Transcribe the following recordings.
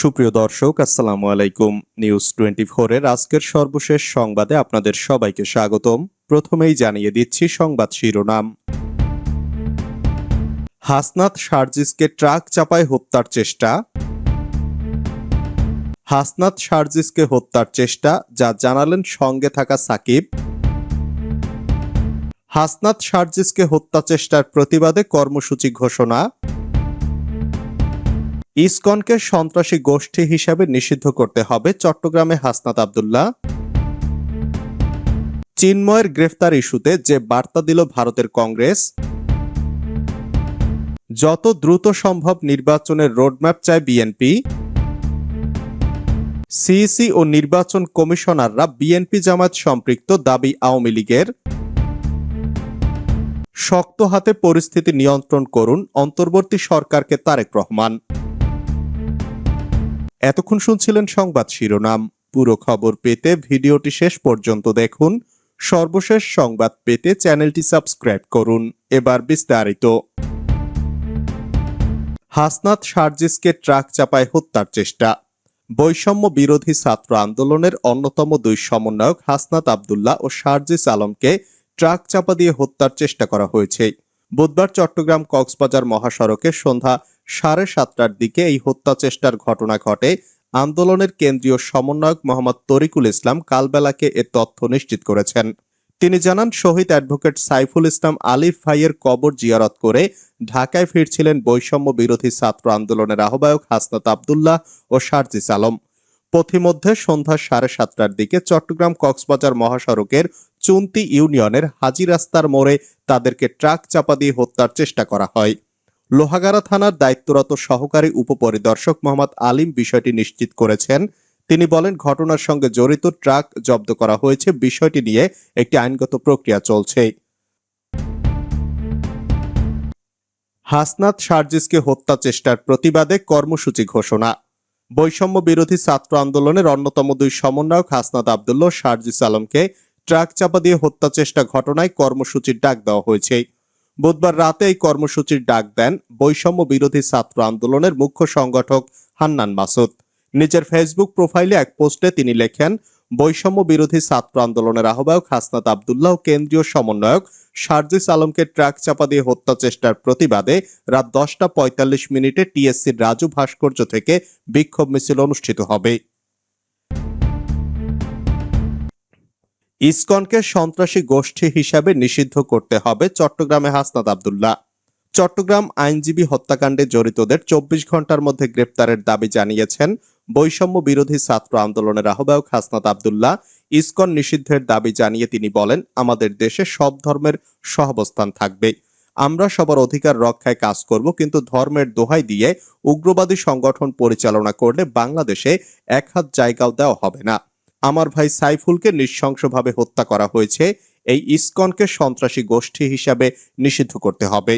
সুপ্রিয় দর্শক, আসসালামু আলাইকুম। নিউজ টোয়েন্টি এর আজকের সর্বশেষ সংবাদে আপনাদের সবাইকে স্বাগতম। প্রথমেই জানিয়ে দিচ্ছি সংবাদ শিরোনাম। হাসনাত শারজিসকে ট্রাক চাপায় হত্যার চেষ্টা। হাসনাত শারজিসকে হত্যার চেষ্টা, যা জানালেন সঙ্গে থাকা সাকিব। হাসনাত শারজিসকে হত্যা চেষ্টার প্রতিবাদে কর্মসূচি ঘোষণা। ইসকনকে সন্ত্রাসী গোষ্ঠী হিসাবে নিষিদ্ধ করতে হবে চট্টগ্রামে হাসনাত আবদুল্লাহ। চিন্ময়ের গ্রেফতার ইস্যুতে যে বার্তা দিল ভারতের কংগ্রেস। যত দ্রুত সম্ভব নির্বাচনের রোডম্যাপ চায় বিএনপি। সিইসি ও নির্বাচন কমিশনাররা বিএনপি জামাত সম্পৃক্ত দাবি আওয়ামী লীগের। শক্ত হাতে পরিস্থিতি নিয়ন্ত্রণ করুন অন্তর্বর্তী সরকারকে তারেক রহমান। এতক্ষণ শুনছিলেন সংবাদ শিরোনাম। পুরো খবর পেতে ভিডিওটি শেষ পর্যন্ত দেখুন। সর্বশেষ সংবাদ পেতে চ্যানেলটি সাবস্ক্রাইব করুন। এবার বিস্তারিত। হাসনাত শারজিসকে ট্রাক চাপায় হত্যার চেষ্টা। বৈষম্য বিরোধী ছাত্র আন্দোলনের অন্যতম দুই সমন্বয়ক হাসনাত আবদুল্লাহ ও শারজিস আলমকে ট্রাক চাপা দিয়ে হত্যার চেষ্টা করা হয়েছে। বুধবার চট্টগ্রাম কক্সবাজার মহাসড়কে সন্ধ্যা সাড়ে সাতটার দিকে এই হত্যা চেষ্টার ঘটনা ঘটে। আন্দোলনের কেন্দ্রীয় সমন্বয়ক মোহাম্মদ তরিকুল ইসলাম কালবেলাকে এ তথ্য নিশ্চিত করেছেন। তিনি জানান, শহীদ অ্যাডভোকেট সাইফুল ইসলাম আলিফ ভাইয়ের কবর জিয়ারত করে ঢাকায় ফিরছিলেন বৈষম্য বিরোধী ছাত্র আন্দোলনের আহ্বায়ক হাসনাত আবদুল্লাহ ও শারজিস আলম। পথিমধ্যে সন্ধ্যা সাড়ে সাতটার দিকে চট্টগ্রাম কক্সবাজার মহাসড়কের চুন্তি ইউনিয়নের হাজি রাস্তার মোড়ে তাদেরকে ট্রাক চাপা দিয়ে হত্যার চেষ্টা করা হয়। লোহাগাড়া থানার দায়িত্বরত সহকারী উপপরিদর্শক মোহাম্মদ আলিম বিষয়টি নিশ্চিত করেছেন। তিনি বলেন, ঘটনার সঙ্গে জড়িত ট্রাক জব্দ করা হয়েছে। বিষয়টি নিয়ে একটি আইনগত প্রক্রিয়া চলছে। হাসনাত শারজিসকে হত্যা চেষ্টার প্রতিবাদে কর্মসূচি ঘোষণা। বৈষম্য বিরোধী ছাত্র আন্দোলনের অন্যতম দুই সমন্বয়ক হাসনাত আবদুল্লাহ শারজিস আলমকে ট্রাক চাপা দিয়ে হত্যা চেষ্টা ঘটনায় কর্মসূচির ডাক দেওয়া হয়েছে। বুধবার রাতে এই কর্মসূচির ডাক দেন বৈষম্য বিরোধী ছাত্র আন্দোলনের মুখ্য সংগঠক হান্নান মাসুদ। নিজের ফেসবুক প্রোফাইলে এক পোস্টে তিনি লেখেন, বৈষম্য বিরোধী ছাত্র আন্দোলনের আহ্বায়ক হাসনাত আবদুল্লাহ ও কেন্দ্রীয় সমন্বয়ক শারজিস আলমকে ট্রাক চাপা দিয়ে হত্যা চেষ্টার প্রতিবাদে রাত দশটা পঁয়তাল্লিশ মিনিটে টিএসসির রাজু ভাস্কর্য থেকে বিক্ষোভ মিছিল অনুষ্ঠিত হবে। ইসকনকে সন্ত্রাসী গোষ্ঠী হিসাবে নিষিদ্ধ করতে হবে চট্টগ্রামে হাসনাত আবদুল্লাহ। চট্টগ্রাম আইনজীবী হত্যাকাণ্ডে জড়িতদের চব্বিশ ঘণ্টার মধ্যে গ্রেপ্তারের দাবি জানিয়েছেন বৈষম্য বিরোধী ছাত্র আন্দোলনের আহ্বায়ক হাসনাত আবদুল্লাহ। ইসকন নিষিদ্ধের দাবি জানিয়ে তিনি বলেন, আমাদের দেশে সব ধর্মের সহাবস্থান থাকবে। আমরা সবার অধিকার রক্ষায় কাজ করব, কিন্তু ধর্মের দোহাই দিয়ে উগ্রবাদী সংগঠন পরিচালনা করলে বাংলাদেশে এক হাত জায়গাও দেওয়া হবে না। আমার ভাই সাইফুলকে নৃশংসভাবে হত্যা করা হয়েছে। এই ইসকনকে সন্ত্রাসী গোষ্ঠী হিসাবে নিষিদ্ধ করতে হবে।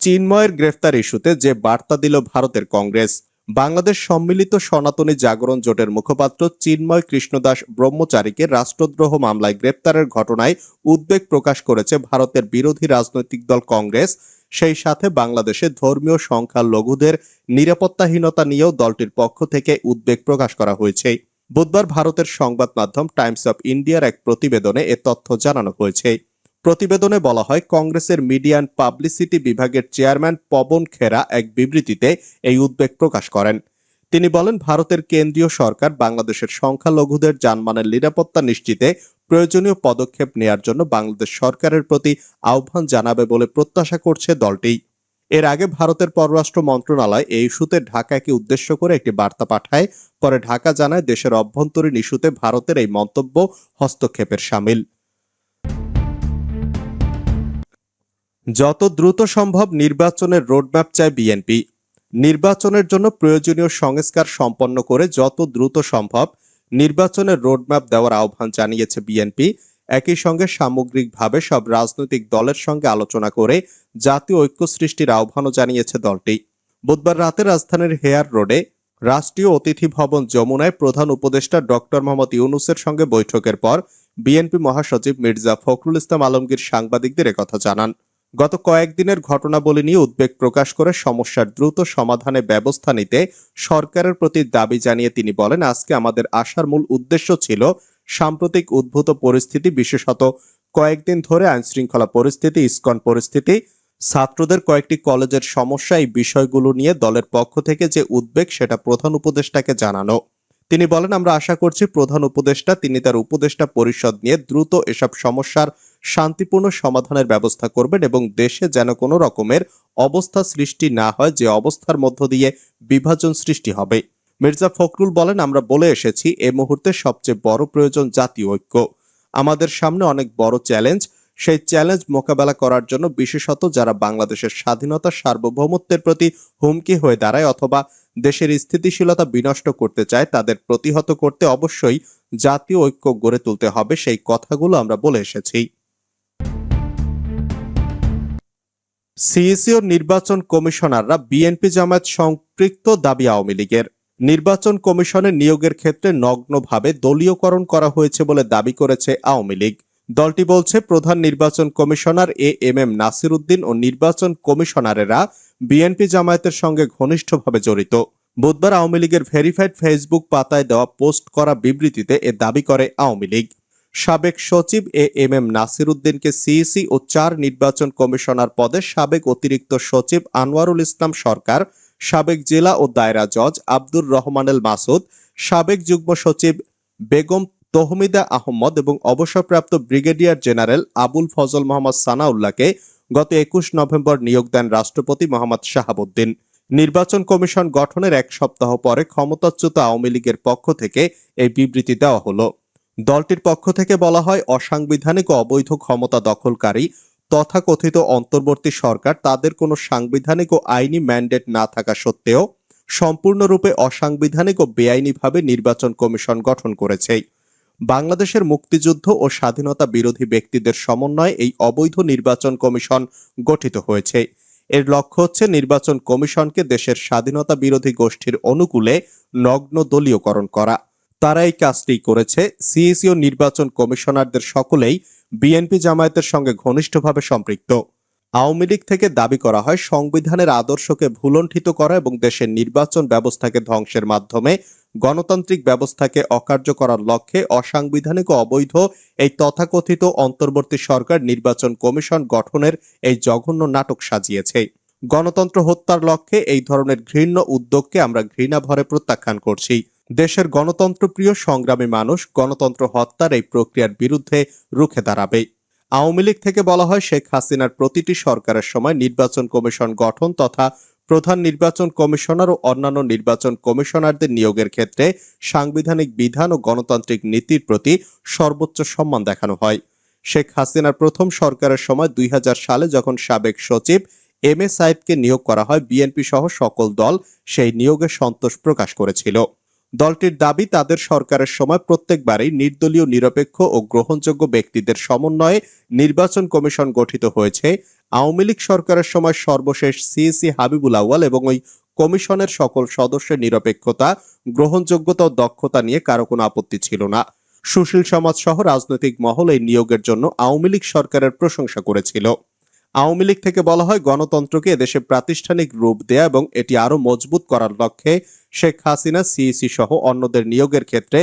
চিন্ময়ের গ্রেফতার ইস্যুতে যে বার্তা দিল ভারতের কংগ্রেস, বাংলাদেশ সম্মিলিত সনাতনী জাগরণ জোটের মুখপাত্র চিন্ময় কৃষ্ণদাস ব্রহ্মচারীকে রাষ্ট্রদ্রোহ মামলায় গ্রেপ্তারের ঘটনায় উদ্বেগ প্রকাশ করেছে ভারতের বিরোধী রাজনৈতিক দল কংগ্রেস। সেই সাথে বাংলাদেশে ধর্মীয় সংখ্যালঘুদের নিরাপত্তাহীনতা নিয়েও দলটির পক্ষ থেকে উদ্বেগ প্রকাশ করা হয়েছে। বুধবার ভারতের সংবাদ মাধ্যম টাইমস অফ ইন্ডিয়ার এক প্রতিবেদনে এ তথ্য জানানো হয়েছে। প্রতিবেদনে বলা হয়, কংগ্রেসের মিডিয়া অ্যান্ড পাবলিসিটি বিভাগের চেয়ারম্যান পবন খেরা এক বিবৃতিতে এই উদ্বেগ প্রকাশ করেন। তিনি বলেন, ভারতের কেন্দ্রীয় সরকার বাংলাদেশের সংখ্যালঘুদের জানমানের নিরাপত্তা নিশ্চিতে প্রয়োজনীয় পদক্ষেপ নেয়ার জন্য বাংলাদেশ সরকারের প্রতি আহ্বান জানাবে বলে প্রত্যাশা করছে দলটি। এর আগে ভারতের পররাষ্ট্র মন্ত্রণালয় এই ইস্যুতে ঢাকাকে উদ্দেশ্য করে একটি বার্তা পাঠায়। পরে ঢাকা জানায় দেশের অভ্যন্তরীণ ইস্যুতে ভারতের এই মন্তব্য হস্তক্ষেপের সামিল। যত দ্রুত সম্ভব নির্বাচনের রোডম্যাপ চায় বিএনপি। নির্বাচনের জন্য প্রয়োজনীয় সংস্কার সম্পন্ন করে যত দ্রুত সম্ভব নির্বাচনের রোডম্যাপ দেওয়ার আহ্বান জানিয়েছে বিএনপি। একই সঙ্গে সামগ্রিকভাবে সব রাজনৈতিক দলের সঙ্গে আলোচনা করে জাতীয় ঐক্য সৃষ্টির আহ্বানও জানিয়েছে দলটি। বুধবার রাতে রাজধানীর হেয়ার রোডে রাষ্ট্রীয় অতিথি ভবন যমুনায় প্রধান উপদেষ্টা ডক্টর মোহাম্মদ ইউনুসের সঙ্গে বৈঠকের পর বিএনপি মহাসচিব মির্জা ফখরুল ইসলাম আলমগীর সাংবাদিকদের একথা জানান। গত কয়েকদিনের ঘটনাবলী নিয়ে উদ্বেগ প্রকাশ করে সমস্যার দ্রুত সমাধানে ব্যবস্থা নিতে সরকারের প্রতি দাবি জানিয়ে তিনি বলেন, আজকে আমাদের আসার মূল উদ্দেশ্য ছিল সাম্প্রতিক উদ্ভূত পরিস্থিতি, বিশেষত কয়েকদিন ধরে আইনশৃঙ্খলা পরিস্থিতি, ইস্কন পরিস্থিতি, ছাত্রদের কয়েকটি কলেজের সমস্যা, এই বিষয়গুলো নিয়ে দলের পক্ষ থেকে যে উদ্বেগ, সেটা প্রধান উপদেষ্টাকে জানানো। তিনি বলেন, আমরা আশা করছি প্রধান উপদেষ্টা, তিনি তার উপদেষ্টা পরিষদ নিয়ে দ্রুত এসব সমস্যার শান্তিপূর্ণ সমাধানের ব্যবস্থা করবেন এবং দেশে যেন কোনো রকমের অবস্থা সৃষ্টি না হয়, যে অবস্থার মধ্য দিয়ে বিভাজন সৃষ্টি হবে। মির্জা ফখরুল বলেন, আমরা বলে এসেছি, এ মুহূর্তে সবচেয়ে বড় প্রয়োজন জাতীয় ঐক্য। আমাদের সামনে অনেক বড় চ্যালেঞ্জ। সেই চ্যালেঞ্জ মোকাবেলা করার জন্য বিশেষত যারা বাংলাদেশের স্বাধীনতা সার্বভৌমত্বের প্রতি হুমকি হয়ে দাঁড়ায় অথবা দেশের স্থিতিশীলতা বিনষ্ট করতে চায়, তাদের প্রতিহত করতে অবশ্যই জাতীয় ঐক্য গড়ে তুলতে হবে। সেই কথাগুলো আমরা বলে এসেছি। সিইসি ও নির্বাচন কমিশনাররা বিএনপি জামায়াত সম্পৃক্ত দাবি আওয়ামী লীগের। নির্বাচন কমিশনের নিয়োগের ক্ষেত্রে নগ্নভাবে দলীয়করণ করা হয়েছে বলে দাবি করেছে আওয়ামী লীগ। দলটি বলছে, প্রধান নির্বাচন commissioner A M M Nasir Uddin ও নির্বাচন কমিশনারেরা বিএনপি জামায়াতের সঙ্গে ঘনিষ্ঠভাবে জড়িত। বুধবার আওয়ামী লীগের ভেরিফাইড ফেসবুক পাতায় দেওয়া পোস্ট করা বিবৃতিতে এ দাবি করে আওয়ামী লীগ। সাবেক সচিব এ এম এম নাসির উদ্দিনকে সিইসি ও চার নির্বাচন কমিশনার পদে সাবেক অতিরিক্ত সচিব আনোয়ারুল ইসলাম সরকার, সাবেক জেলা ও দায়রা জজ আব্দুর রহমানেল মাসুদ, সাবেক যুগ্ম সচিব বেগম তহমিদা আহমদ এবং অবসরপ্রাপ্ত ব্রিগেডিয়ার জেনারেল আবুল ফজল মোহাম্মদ সানাউল্লাহকে গত একুশ নভেম্বর নিয়োগ দেন রাষ্ট্রপতি মোহাম্মদ শাহাবুদ্দিন। নির্বাচন কমিশন গঠনের এক সপ্তাহ পরে ক্ষমতাচ্যুত আওয়ামী লীগের পক্ষ থেকে এই বিবৃতি দেওয়া হলো। দলটির পক্ষ থেকে বলা হয়, অসাংবিধানিক ও অবৈধ ক্ষমতা দখলকারী তথাকথিত অন্তর্বর্তী সরকার তাদের কোনো সাংবিধানিক ও আইনি ম্যান্ডেট না থাকা সত্ত্বেও সম্পূর্ণরূপে অসাংবিধানিক ও বেআইনিভাবে নির্বাচন কমিশন গঠন করেছে। বাংলাদেশের মুক্তিযুদ্ধ ও স্বাধীনতা বিরোধী ব্যক্তিদের সমন্বয়ে এই অবৈধ নির্বাচন কমিশন গঠিত হয়েছে। এর লক্ষ্য হচ্ছে নির্বাচন কমিশনকে দেশের স্বাধীনতা বিরোধী গোষ্ঠীর অনুকূলে নগ্ন দলীয়করণ করা। তারা এই কাজটি করেছে। সিইসি ও নির্বাচন কমিশনারদের সকলেই বিএনপি জামায়াতের সঙ্গে ঘনিষ্ঠভাবে সম্পৃক্ত। আওয়ামী লীগ থেকে দাবি করা হয়, সংবিধানের আদর্শকে ভুলণ্ঠিত করা এবং দেশের নির্বাচন ব্যবস্থাকে ধ্বংসের মাধ্যমে গণতান্ত্রিক ব্যবস্থাকে অকার্য করার লক্ষ্যে অসাংবিধানিক ও অবৈধ এই তথাকথিত অন্তর্বর্তী সরকার নির্বাচন কমিশন গঠনের এই জঘন্য নাটক সাজিয়েছে। গণতন্ত্র হত্যার লক্ষ্যে এই ধরনের ঘৃণ্য উদ্যোগকে আমরা ঘৃণাভরে প্রত্যাখ্যান করছি। দেশের গণতন্ত্রপ্রিয় সংগ্রামী মানুষ গণতন্ত্র হত্যার এই প্রক্রিয়ার বিরুদ্ধে রুখে দাঁড়াবে। আওয়ামী লীগ থেকে বলা হয় শেখ হাসিনার প্রতিটি সরকারের সময় নির্বাচন কমিশন গঠন তথা প্রধান নির্বাচন কমিশনার ও অন্যান্য নির্বাচন কমিশনারদের নিয়োগের ক্ষেত্রে সাংবিধানিক বিধান ও গণতান্ত্রিক নীতির প্রতি সর্বোচ্চ সম্মান দেখানো হয়। শেখ হাসিনার প্রথম সরকারের সময় দুই হাজার সালে যখন সাবেক সচিব এম এ সাইদকে নিয়োগ করা হয়, বিএনপি সহ সকল দল সেই নিয়োগে সন্তোষ প্রকাশ করেছিল। দলটির দাবি, তাদের সরকারের সময় প্রত্যেকবারই নির্দলীয়, নিরপেক্ষ ও গ্রহণযোগ্য ব্যক্তিদের সমন্বয়ে নির্বাচন কমিশন গঠিত হয়েছে। আওয়ামী লীগ সরকারের সময় সর্বশেষ সিএসি হাবিবুল আউয়াল এবং ওই কমিশনের সকল সদস্যের নিরপেক্ষতা, গ্রহণযোগ্যতা ও দক্ষতা নিয়ে কারও কোনো আপত্তি ছিল না। সুশীল সমাজ সহ রাজনৈতিক মহল এই নিয়োগের জন্য আওয়ামী লীগ সরকারের প্রশংসা করেছিল। আওয়ামী লীগ থেকে বলা হয় গণতন্ত্রকে এদেশে প্রাতিষ্ঠানিক রূপ দেয়া এবং এটি আরও মজবুত করার লক্ষ্যে শেখ হাসিনা, সিইসি সহ অন্যদের নিয়োগের ক্ষেত্রে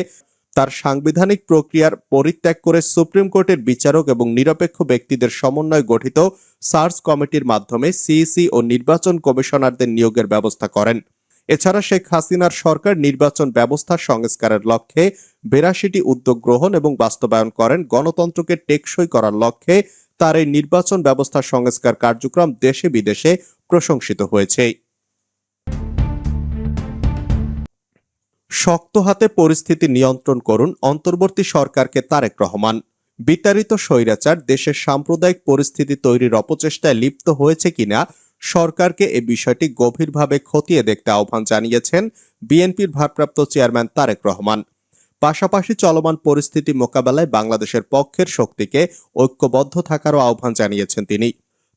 তার সাংবিধানিক প্রক্রিয়ার পরিত্যাগ করে সুপ্রিম কোর্টের বিচারক এবং নিরপেক্ষ ব্যক্তিদের সমন্বয়ে গঠিত সার্চ কমিটির মাধ্যমে সিইসি ও নির্বাচন কমিশনারদের নিয়োগের ব্যবস্থা করেন। এছাড়া শেখ হাসিনার সরকার নির্বাচন ব্যবস্থা সংস্কারের লক্ষ্যে বেরাশিটি উদ্যোগ গ্রহণ এবং বাস্তবায়ন করেন। গণতন্ত্রকে টেকসই করার লক্ষ্যে তার এই নির্বাচন ব্যবস্থা সংস্কার কার্যক্রম দেশে বিদেশে প্রশংসিত হয়েছে। শক্ত হাতে পরিস্থিতি নিয়ন্ত্রণ করুন অন্তর্বর্তী সরকারকে তারেক রহমান। বিতাড়িত স্বৈরাচার দেশের সাম্প্রদায়িক পরিস্থিতি তৈরির অপচেষ্টায় লিপ্ত হয়েছে কিনা সরকারকে এ বিষয়টি গভীরভাবে খতিয়ে দেখতে আহ্বান জানিয়েছেন বিএনপির ভারপ্রাপ্ত চেয়ারম্যান তারেক রহমান। পাশাপাশি চলমান পরিস্থিতি মোকাবেলায় বাংলাদেশের পক্ষের শক্তিকে ঐক্যবদ্ধ থাকারও আহ্বান জানিয়েছেন তিনি।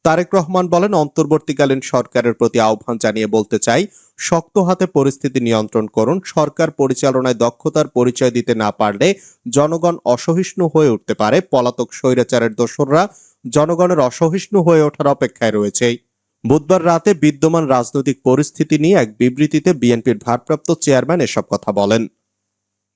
তারেক রহমান বলেন, অন্তর্বর্তীকালীন সরকারের প্রতি আহ্বান জানিয়ে বলতে চাই, শক্ত হাতে পরিস্থিতি নিয়ন্ত্রণ করুন। সরকার পরিচালনায় দক্ষতার পরিচয় দিতে না পারলে জনগণ অসহিষ্ণু হয়ে উঠতে পারে। পলাতক স্বৈরাচারের দোসররা জনগণের অসহিষ্ণু হয়ে ওঠার অপেক্ষায় রয়েছে। বুধবার রাতে বিদ্যমান রাজনৈতিক পরিস্থিতি নিয়ে এক বিবৃতিতে বিএনপির ভারপ্রাপ্ত চেয়ারম্যান এসব কথা বলেন।